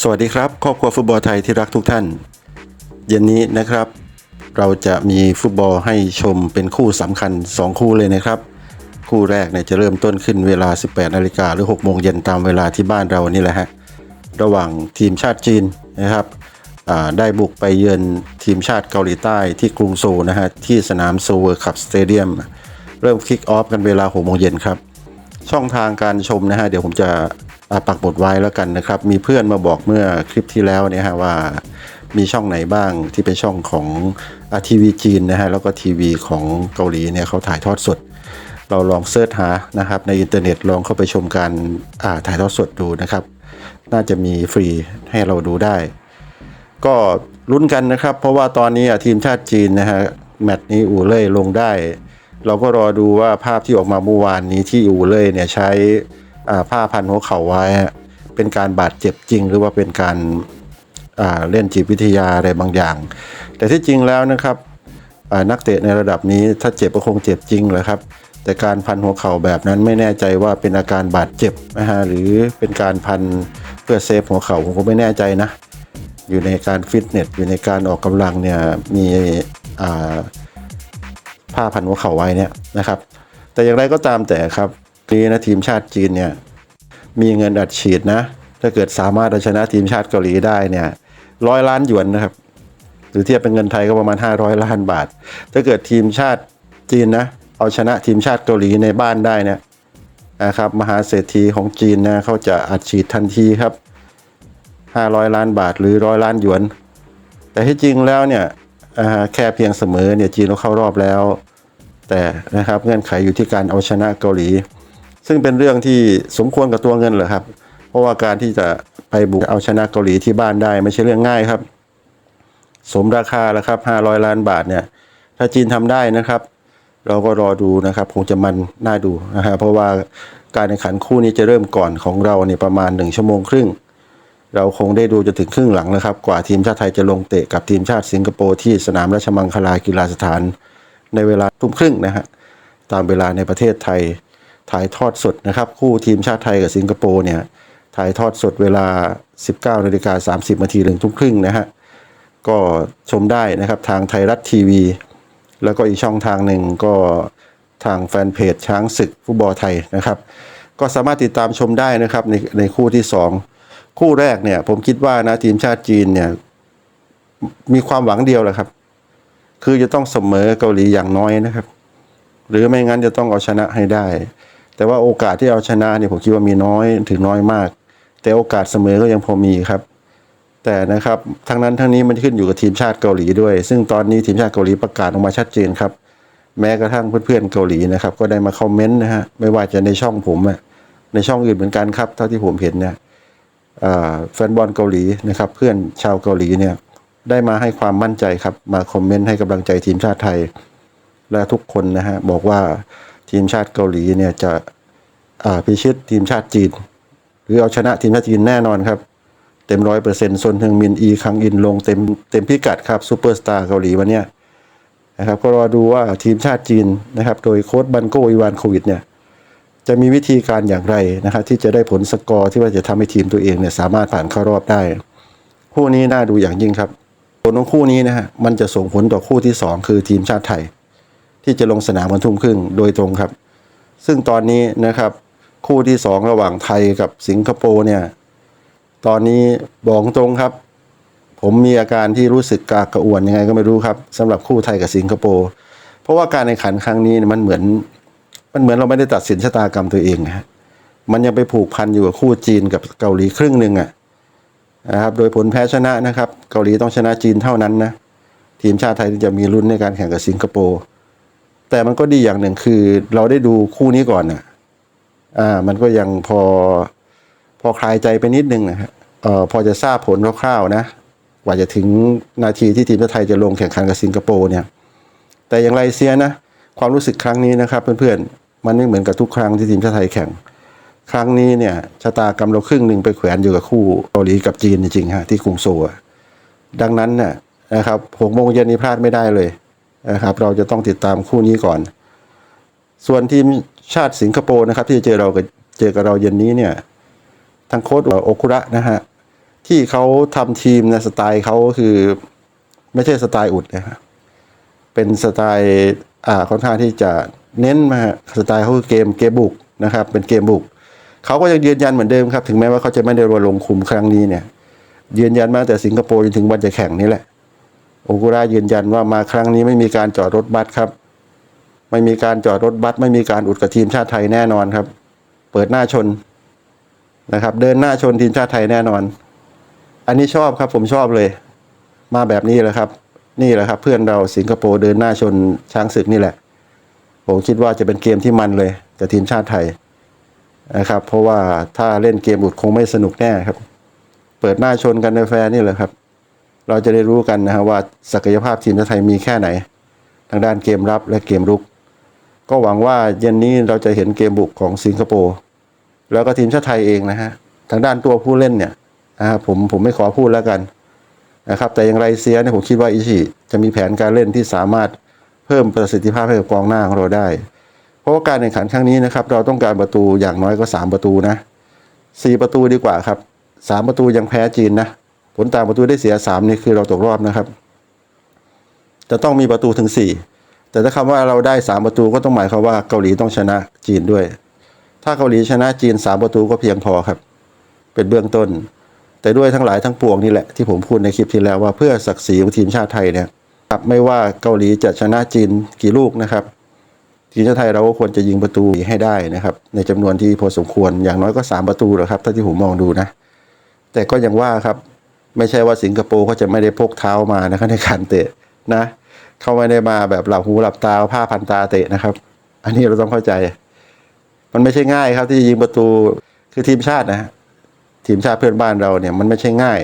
สวัสดีครับ ครอบครัวฟุตบอลไทยที่รักทุกท่าน เย็นนี้นะครับ เราจะมีฟุตบอลให้ชมเป็นคู่สำคัญ 2 คู่เลยนะครับ คู่แรกเนี่ยจะเริ่มต้นขึ้นเวลา 18นาฬิกาหรือ 6 โมงเย็นตามเวลาที่บ้านเรานี่แหละฮะระหว่างทีมชาติจีนนะครับได้บุกไปเยือนทีมชาติเกาหลีใต้ที่กรุงโซลนะฮะที่สนามโซเวอร์คับสเตเดียมเริ่มคิกออฟกันเวลา6โมงเย็นครับ ช่องทางการชมนะฮะเดี๋ยวผมจะปักหมุดไว้แล้วกันนะครับ มีเพื่อนมาบอกเมื่อคลิปที่แล้วเนี่ยฮะว่ามีช่องไหนบ้างที่เป็นช่องของทีวีจีนนะฮะแล้วก็ทีวีของเกาหลีเนี่ยเขาถ่ายทอดสด เราลองเสิร์ชหานะครับในอินเทอร์เน็ตลองเข้าไปชมการถ่ายทอดสดดูนะครับ น่าจะมีฟรีให้เราดูได้ ก็ลุ้นกันนะครับ เพราะว่าตอนนี้ทีมชาติจีนนะฮะแมตช์นี้อู่เล่ลงได้ เราก็รอดูว่าภาพที่ออกมาเมื่อวานนี้ที่อูเล่ยเนี่ยใช้ผ้าพันหัวเข่าไว้ เป็นการบาดเจ็บจริง หรือว่าเป็นการาเล่นจิตวิทยาอะไรบางอย่าง แต่ที่จริงแล้วนะครับนักเตะในระดับนี้ถ้าเจ็บก็คงเจ็บจริงแหละครับ แต่การพันหัวเข่าแบบนั้นไม่แน่ใจว่าเป็นอาการบาดเจ็บนะฮะหรือเป็นการพันเพื่อเซฟหัวเข่าผมก็ไม่แน่ใจนะ อยู่ในการฟิตเนสอยู่ในการออกกำลังเนี่ยมีอ่า ผ้าพันหัวเข่าไว้เนี่ยนะครับ แต่อย่างไรก็ตามแต่ครับนี้นะทีมชาติจีนเนี่ยมีเงินอัดฉีดนะ ถ้าเกิดสามารถเอาชนะทีมชาติเกาหลีได้เนี่ยร้อยล้านหยวนนะครับ หรือเทียบเป็นเงินไทยก็ประมาณ 500 ล้านบาท ถ้าเกิดทีมชาติจีนนะเอาชนะทีมชาติเกาหลีในบ้านได้เนี่ยนะครับมหาเศรษฐีของจีนนะเขาจะอัดฉีดทันทีครับ 500 ล้านบาทหรือร้อยล้านหยวน แต่ที่จริงแล้วเนี่ย แค่เพียงเสมอเนี่ยจีนก็เข้ารอบแล้ว แต่นะครับเงื่อนไขอยู่ที่การเอาชนะเกาหลี ซึ่งเป็นเรื่องที่สมควรกับตัวเงินเหรอครับ เพราะว่าการที่จะไปบุกเอาชนะเกาหลีที่บ้านได้ไม่ใช่เรื่องง่ายครับ สมราคาแล้วครับ 500 ล้านบาทเนี่ย ถ้าจีนทำได้นะครับ เราก็รอดูนะครับ คงจะมันน่าดูนะฮะเพราะว่าการแข่งขันคู่นี้จะเริ่มก่อนของเราเนี่ยประมาณ 1 ชั่วโมงครึ่ง เราคงได้ดูจนถึงครึ่งหลังนะครับ กว่าทีมชาติไทยจะลงเตะกับทีมชาติสิงคโปร์ที่สนามราชมังคลากีฬาสถาน ในเวลาทุ่มครึ่งนะฮะตามเวลาในประเทศไทยถ่ายทอดสดนะครับ คู่ทีมชาติไทยกับสิงคโปร์เนี่ยถ่ายทอดสดเวลา 19นาฬิกา30นาทีถึงทุ่มครึ่งนะฮะก็ชมได้นะครับทางไทยรัฐทีวี แล้วก็อีกช่องทางหนึ่งก็ทางแฟนเพจช้างศึกฟุตบอลไทยนะครับ ก็สามารถติดตามชมได้นะครับในในคู่ที่ 2 คู่แรกเนี่ยผมคิดว่านะทีมชาติจีนเนี่ยมีความหวังเดียวแหละครับ คือจะต้องเสมอเกาหลีอย่างน้อยนะครับ หรือไม่งั้นจะต้องเอาชนะให้ได้ แต่ว่าโอกาสที่เอาชนะเนี่ยผมคิดว่ามีน้อยถึงน้อยมาก แต่โอกาสเสมอก็ยังพอมีครับ แต่นะครับทั้งนั้นทั้งนี้มันขึ้นอยู่กับทีมชาติเกาหลีด้วย ซึ่งตอนนี้ทีมชาติเกาหลีประกาศออกมาชัดเจนครับ แม้กระทั่งเพื่อนๆเกาหลีนะครับ ก็ได้มาคอมเมนต์นะฮะไม่ว่าจะในช่องผมอะในช่องอื่นเหมือนกันครับ เท่าที่ผมเห็นเนี่ย แฟนบอลเกาหลีนะครับเพื่อนชาวเกาหลีเนี่ยได้มาให้ความมั่นใจครับมาคอมเมนต์ให้กำลังใจทีมชาติไทย และทุกคนนะฮะบอกว่าทีมชาติเกาหลีเนี่ยจะพิชิตทีมชาติจีน หรือเอาชนะทีมชาติจีนแน่นอนครับ เต็มร้อยเปอร์เซ็นต์ซนทึงมินอีคังอินลงเต็มเต็มพิกัดครับซูเปอร์สตาร์เกาหลีวันเนี้ยนะครับก็รอดูว่าทีมชาติจีนนะครับ โดยโค้ชบันโกอีวานโควิดเนี่ย จะมีวิธีการอย่างไรนะครับที่จะได้ผลสกอร์ที่ว่าจะทำให้ทีมตัวเองเนี่ยสามารถผ่านเข้ารอบได้ คู่นี้น่าดูอย่างยิ่งครับ ผลของคู่นี้นะฮะมันจะส่งผลต่อคู่ที่สองคือทีมชาติไทย ที่จะลงสนามวันทุ่มครึ่งโดยตรงครับ ซึ่งตอนนี้นะครับคู่ที่สองระหว่างไทยกับสิงคโปร์เนี่ยตอนนี้บอกตรงครับ ผมมีอาการที่รู้สึกกากกระอ่วนยังไงก็ไม่รู้ครับสำหรับคู่ไทยกับสิงคโปร์เพราะว่าการแข่งขันครั้งนี้มันเหมือน มันเหมือนเราไม่ได้ตัดสินชะตากรรมตัวเองนะฮะมันยังไปผูกพันอยู่กับคู่จีนกับเกาหลีครึ่งหนึ่งอะนะครับโดยผลแพ้ชนะนะครับ เกาหลีต้องชนะจีนเท่านั้นนะทีมชาติไทยจะมีลุ้นในการแข่งกับสิงคโปร์แต่มันก็ดีอย่างหนึ่งคือ เราได้ดูคู่นี้ก่อนน่ะอ่ามันก็ยังพอพอคลายใจไปนิดนึงนะฮะเอ่อพอจะทราบผลคร่าวๆนะกว่าจะถึงนาทีที่ทีมชาติไทยจะลงแข่งขันกับสิงคโปร์เนี่ยแต่อย่างไรเสียนะ ความรู้สึกครั้งนี้นะครับเพื่อนๆ มันไม่เหมือนกับทุกครั้งที่ทีมชาติไทยแข่ง ครั้งนี้เนี่ยชะตากรรมเราครึ่งหนึ่งไปแขวนอยู่กับคู่เกาหลีกับจีนจริงๆฮะที่กรุงโซลดังนั้นน่ะนะครับหกโมงเย็นนี้พลาดไม่ได้เลยนะครับเราจะต้องติดตามคู่นี้ก่อน ส่วนทีมชาติสิงคโปร์นะครับที่จะเจอเรากับเจอกับเราเย็นนี้เนี่ยทางโค้ชโอคุระนะฮะที่เขาทำทีมในสไตล์เขาคือ ไม่ใช่สไตล์อุดนะฮะ เป็นสไตล์อ่าค่อนข้างที่จะเน้นมาสไตล์เขาคือเกมเกมบุกนะครับเป็นเกมบุกเขาก็ยังยืนยันเหมือนเดิมครับถึงแม้ว่าเขาจะไม่ได้รวลงคุมครั้งนี้เนี่ยยืนยันมาแต่สิงคโปร์จนถึงวันจะแข่งนี่แหละโอกุระยืนยันว่ามาครั้งนี้ไม่มีการจอดรถบัสครับ ไม่มีการจอดรถบัสไม่มีการอุดกับทีมชาติไทยแน่นอนครับ เปิดหน้าชนนะครับ เดินหน้าชนทีมชาติไทยแน่นอน อันนี้ชอบครับผมชอบเลย มาแบบนี้แหละครับ นี่แหละครับ เพื่อนเราสิงคโปร์เดินหน้าชนช้างศึกนี่แหละ ผมคิดว่าจะเป็นเกมที่มันเลยกับทีมชาติไทยนะครับ เพราะว่าถ้าเล่นเกมอุดคงไม่สนุกแน่ครับ เปิดหน้าชนกันในแฟร์นี่แหละครับ เราจะได้รู้กันนะฮะว่าศักยภาพทีมชาติไทยมีแค่ไหน ทางด้านเกมรับและเกมรุก ก็หวังว่าเย็นนี้เราจะเห็นเกมบุกของสิงคโปร์แล้วก็ทีมชาติไทยเองนะฮะทางด้านตัวผู้เล่นเนี่ยนะครับผมผมไม่ขอพูดแล้วกัน นะครับแต่อย่างไรเสียเนี่ยผมคิดว่าอิชิจะมีแผนการเล่นที่สามารถเพิ่มประสิทธิภาพให้กับกองหน้าของเราได้ เพราะว่าการแข่งขันครั้งนี้นะครับเราต้องการประตูอย่างน้อยก็สามประตูนะสี่ประตูดีกว่าครับสามประตูยังแพ้จีนนะผลต่างประตูได้เสียสามนี่คือเราตกรอบนะครับ จะต้องมีประตูถึงสี่แต่ถ้าคำว่าเราได้สามประตูก็ต้องหมายความว่าเกาหลีต้องชนะจีนด้วย ถ้าเกาหลีชนะจีนสามประตูก็เพียงพอครับ เป็นเบื้องต้น แต่ด้วยทั้งหลายทั้งปวงนี่แหละที่ผมพูดในคลิปที่แล้วว่าเพื่อศักดิ์ศรีของทีมชาติไทยเนี่ยครับไม่ว่าเกาหลีจะชนะจีนกี่ลูกนะครับ ทีมชาติไทยเราก็ควรจะยิงประตูให้ได้นะครับ ในจำนวนที่พอสมควรอย่างน้อยก็สามประตูหรอกครับถ้าที่ผมมองดูนะ แต่ก็ยังว่าครับไม่ใช่ว่าสิงคโปร์เขาจะไม่ได้พกเท้ามานะครับในการเตะนะเขาไม่ได้มาแบบหลับหูหลับตาผ้าพันตาเตะนะครับ อันนี้เราต้องเข้าใจ มันไม่ใช่ง่ายครับที่จะยิงประตูคือทีมชาตินะ ทีมชาติเพื่อนบ้านเราเนี่ยมันไม่ใช่ง่าย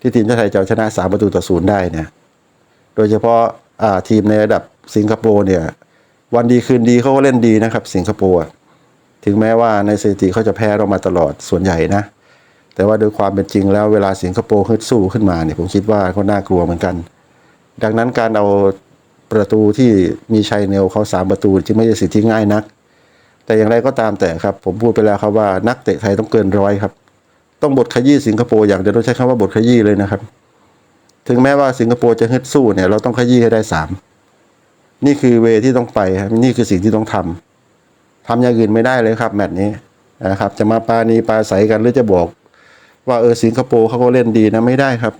ที่ทีมชาติไทยจะเอาชนะสามประตูต่อศูนย์ได้เนี่ยโดยเฉพาะอ่าทีมในระดับสิงคโปร์เนี่ยวันดีคืนดีเขาก็เล่นดีนะครับ สิงคโปร์ถึงแม้ว่าในสถิติเขาจะแพ้เรามาตลอดส่วนใหญ่นะ แต่ว่าโดยความเป็นจริงแล้วเวลาสิงคโปร์ฮึดสู้ขึ้นมาเนี่ยผมคิดว่าเขาน่ากลัวเหมือนกัน ดังนั้นการเอาประตูที่มีชัยเนลเขาสามประตูจึงไม่ใช่สิ่งที่ง่ายนัก แต่อย่างไรก็ตามแต่ครับ ผมพูดไปแล้วครับว่านักเตะไทยต้องเกินร้อยครับ ต้องบทขยี้สิงคโปร์อย่างเดียวต้องใช้คำว่าบทขยี้เลยนะครับ ถึงแม้ว่าสิงคโปร์จะฮึดสู้เนี่ย เราต้องขยี้ให้ได้สามนี่คือเวที่ต้องไปครับนี่คือสิ่งที่ต้องทำทำอย่างอื่นไม่ได้เลยครับ แมตช์นี้นะครับ จะมาปาณีปาใสกันหรือจะบอก ว่าเออสิงคโปร์เขาก็เล่นดีนะไม่ได้ครับ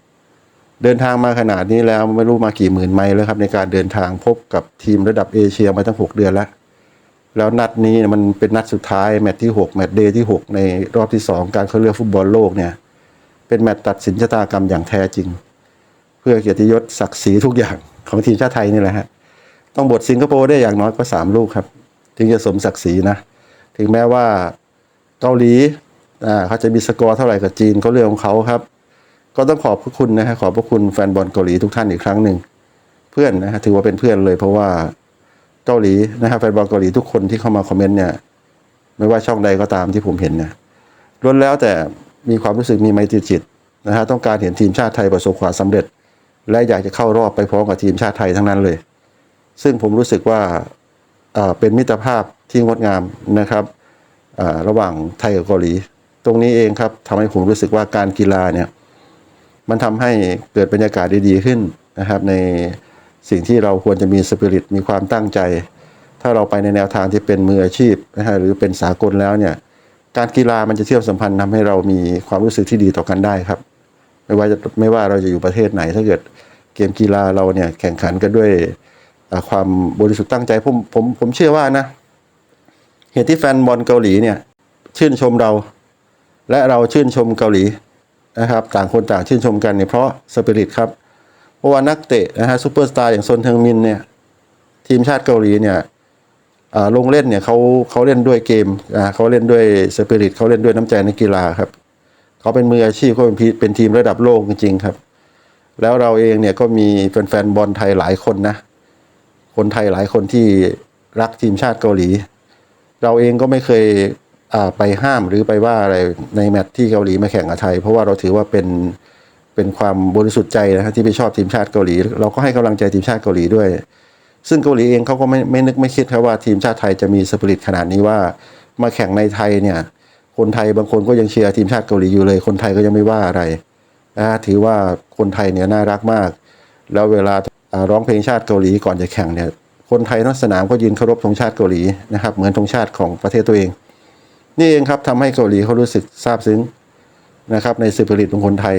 เดินทางมาขนาดนี้แล้วไม่รู้มากี่หมื่นไมล์แล้วครับ ในการเดินทางพบกับทีมระดับเอเชียมาตั้งหกเดือนแล้ว แล้วนัดนี้มันเป็นนัดสุดท้ายแมตช์ที่หกแมตช์เดย์ที่หกในรอบที่สองการเข้าเลือกฟุตบอลโลกเนี่ย เป็นแมตช์ตัดสินชะตากรรมอย่างแท้จริง เพื่อเกียรติยศศักดิ์ศรีทุกอย่างของทีมชาติไทยนี่แหละฮะต้องบทสิงคโปร์ได้อย่างน้อยก็สามลูกครับ ถึงจะสมศักดิ์ศรีนะ ถึงแม้ว่าเกาหลีอ่าเขาจะมีสกอร์เท่าไหร่กับจีนก็เรื่องของเขาครับ ก็ต้องขอบพระคุณนะฮะขอบพระคุณแฟนบอลเกาหลีทุกท่านอีกครั้งหนึ่งเพื่อนนะฮะถือว่าเป็นเพื่อนเลยเพราะว่า เกาหลีนะฮะแฟนบอลเกาหลีทุกคนที่เข้ามาคอมเมนต์เนี่ย ไม่ว่าช่องใดก็ตามที่ผมเห็นเนี่ยล้วนแล้วแต่มีความรู้สึกมีไมตรีจิตนะฮะต้องการเห็นทีมชาติไทยประสบความสำเร็จ และอยากจะเข้ารอบไปพร้อมกับทีมชาติไทยทั้งนั้นเลย ซึ่งผมรู้สึกว่าเป็นมิตรภาพที่งดงามนะครับระหว่างไทยกับเกาหลี ตรงนี้เองครับทำให้ผมรู้สึกว่าการกีฬาเนี่ยมันทำให้เกิดบรรยากาศดีๆขึ้นนะครับใน สิ่งที่เราควรจะมีสปิริตมีความตั้งใจ ถ้าเราไปในแนวทางที่เป็นมืออาชีพนะฮะหรือเป็นสากลแล้วเนี่ยการกีฬามันจะเชื่อมสัมพันธ์ทำให้เรามีความรู้สึกที่ดีต่อกันได้ครับ ไม่ว่าจะไม่ว่าเราจะอยู่ประเทศไหน ถ้าเกิดเกมกีฬาเราเนี่ยแข่งขันกันด้วยความบริสุทธิ์ตั้งใจผมผมผมเชื่อว่านะเหตุที่แฟนบอลเกาหลีเนี่ยชื่นชมเรา และเราชื่นชมเกาหลีนะครับ ต่างคนต่างชื่นชมกันเนี่ยเพราะสปิริตครับ เพราะว่านักเตะนะฮะซูเปอร์สตาร์อย่างซนเทิงมินเนี่ยทีมชาติเกาหลีเนี่ยลงเล่นเนี่ยเขาเขาเล่นด้วยเกมอ่าเขาเล่นด้วยสปิริตเขาเล่นด้วยน้ำใจในกีฬาครับเขาเป็นมืออาชีพเขาเป็นเป็นทีมระดับโลกจริงๆครับ แล้วเราเองเนี่ยก็มีแฟนๆบอลไทยหลายคนนะ คนไทยหลายคนที่รักทีมชาติเกาหลี เราเองก็ไม่เคยอ่าไปห้ามหรือไปว่าอะไรในแมตช์ที่เกาหลีมาแข่งกับไทย เพราะว่าเราถือว่าเป็น เป็นความบริสุทธิ์ใจนะฮะที่ไปชอบทีมชาติเกาหลี เราก็ให้กำลังใจทีมชาติเกาหลีด้วย ซึ่งเกาหลีเองเขาก็ไม่ไม่นึกไม่คิดครับว่าทีมชาติไทยจะมีสปิริตขนาดนี้ว่า มาแข่งในไทยเนี่ย คนไทยบางคนก็ยังเชียร์ทีมชาติเกาหลีอยู่เลย คนไทยก็ยังไม่ว่าอะไรนะถือว่าคนไทยเนี่ยน่ารักมาก แล้วเวลาร้องเพลงชาติเกาหลีก่อนจะแข่งเนี่ยคนไทยทั้งสนามก็ยืนเคารพธงชาติเกาหลีนะครับ เหมือนธงชาติของประเทศตัวเอง นี่เองครับทำให้เกาหลีเขารู้สึกซาบซึ้งนะครับในสิริตของคนไทย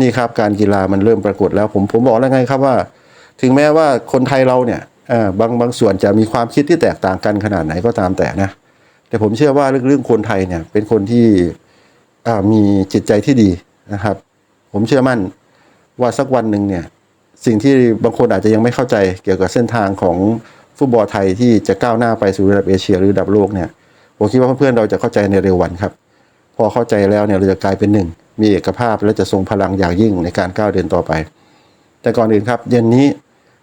นี่ครับการกีฬามันเริ่มปรากฏแล้ว ผมผมบอกแล้วไงครับว่า ถึงแม้ว่าคนไทยเราเนี่ยบางบางส่วนจะมีความคิดที่แตกต่างกันขนาดไหนก็ตามแต่นะแต่ผมเชื่อว่าเรื่องคนไทยเนี่ยเป็นคนที่มีจิตใจที่ดีนะครับ ผมเชื่อมั่นว่าสักวันหนึ่งเนี่ยสิ่งที่บางคนอาจจะยังไม่เข้าใจเกี่ยวกับเส้นทางของฟุตบอลไทยที่จะก้าวหน้าไปสู่ระดับเอเชียหรือระดับโลกเนี่ยผมคิดว่าเพื่อนๆเราจะเข้าใจในเร็ววันครับ พอเข้าใจแล้วเนี่ยเราจะกลายเป็นหนึ่ง มีเอกภาพและจะทรงพลังอย่างยิ่งในการก้าวเดินต่อไป แต่ก่อนอื่นครับเย็นนี้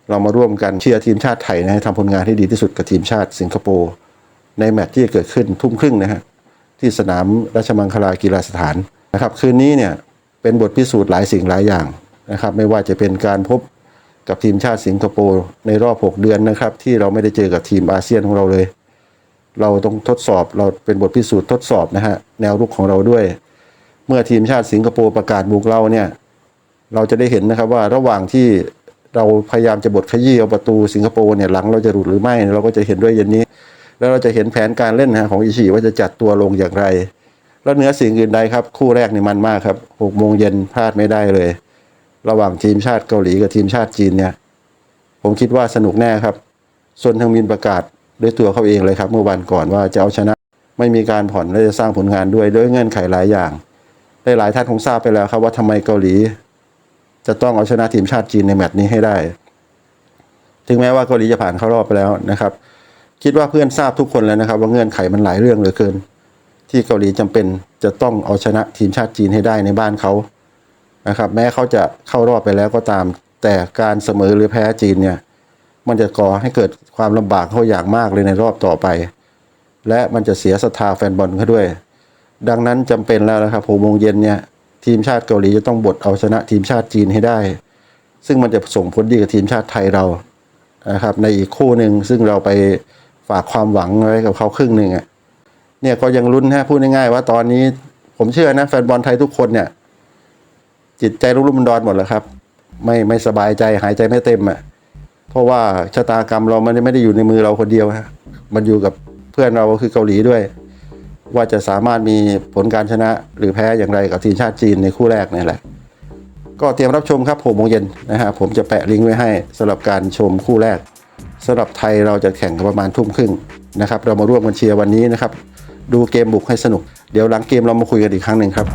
เรามาร่วมกันเชียร์ทีมชาติไทยนะให้ทำผลงานที่ดีที่สุดกับทีมชาติสิงคโปร์ในแมตช์ที่จะเกิดขึ้นทุ่มครึ่งนะฮะที่สนามราชมังคลากีฬาสถานนะครับ คืนนี้เนี่ยเป็นบทพิสูจน์หลายสิ่งหลายอย่างนะครับ ไม่ว่าจะเป็นการพบกับทีมชาติสิงคโปร์ในรอบ 6 เดือนนะครับ ที่เราไม่ได้เจอกับทีมอาเซียนของเราเลย เราต้องทดสอบเราเป็นบทพิสูจน์ทดสอบนะฮะแนวรุกของเราด้วย เมื่อทีมชาติสิงคโปร์ประกาศบุกเราเนี่ย เราจะได้เห็นนะครับว่าระหว่างที่เราพยายามจะบดขยี้เอาประตูสิงคโปร์เนี่ยหลังเราจะหลุดหรือไม่เราก็จะเห็นด้วยเย็นนี้ แล้วเราจะเห็นแผนการเล่นนะของอิชิว่าจะจัดตัวลงอย่างไร แล้วเนื้อสิ่งอื่นใดครับ คู่แรกนี่มันมากครับหกโมงเย็นพลาดไม่ได้เลย ระหว่างทีมชาติเกาหลีกับทีมชาติจีนเนี่ย ผมคิดว่าสนุกแน่ครับส่วนทางมินประกาศด้วยตัวเขาเองเลยครับ เมื่อวันก่อนว่าจะเอาชนะ ไม่มีการผ่อนและจะสร้างผลงานด้วยด้วยเงื่อนไขหลายอย่าง หลายท่านคงทราบไปแล้วครับว่าทำไมเกาหลี จะต้องเอาชนะทีมชาติจีนในแมตช์นี้ให้ได้ ถึงแม้ว่าเกาหลีจะผ่านเข้ารอบไปแล้วนะครับ คิดว่าเพื่อนทราบทุกคนแล้วนะครับ ว่าเงื่อนไขมันหลายเรื่องเหลือเกิน ที่เกาหลีจำเป็นจะต้องเอาชนะทีมชาติจีนให้ได้ในบ้านเขานะครับ แม้เขาจะเข้ารอบไปแล้วก็ตาม แต่การเสมอหรือแพ้จีนเนี่ยมันจะก่อให้เกิดความลำบากเขาอย่างมากเลยในรอบต่อไป และมันจะเสียศรัทธาแฟนบอลเขาด้วย ดังนั้นจำเป็นแล้วนะครับหกโมงเย็นเนี่ยทีมชาติเกาหลีจะต้องบดเอาชนะทีมชาติจีนให้ได้ ซึ่งมันจะส่งผลดีกับทีมชาติไทยเรานะครับในอีกคู่หนึ่งซึ่งเราไปฝากความหวังไว้กับเขาครึ่งหนึ่งอะเนี่ยก็ยังลุ้นฮะพูดง่ายๆว่าตอนนี้ผมเชื่อนะแฟนบอลไทยทุกคนเนี่ย จิตใจรุ่มๆดอนหมดแล้วครับ ไม่ไม่สบายใจหายใจไม่เต็มอะเพราะว่าชะตากรรมเรามันไม่ได้อยู่ในมือเราคนเดียวฮะมันอยู่กับเพื่อนเราคือเกาหลีด้วย ว่าจะสามารถมีผลการชนะหรือแพ้อย่างไรกับทีมชาติจีนในคู่แรกนี่แหละ ก็เตรียมรับชมครับ6โมงเย็นนะฮะผมจะแปะลิงก์ไว้ให้สำหรับการชมคู่แรกสำหรับไทยเราจะแข่งกันประมาณทุ่มครึ่งนะครับ เรามาร่วมกันเชียร์วันนี้นะครับ ดูเกมบุกให้สนุก เดี๋ยวหลังเกมเรามาคุยกันอีกครั้งหนึ่งครับ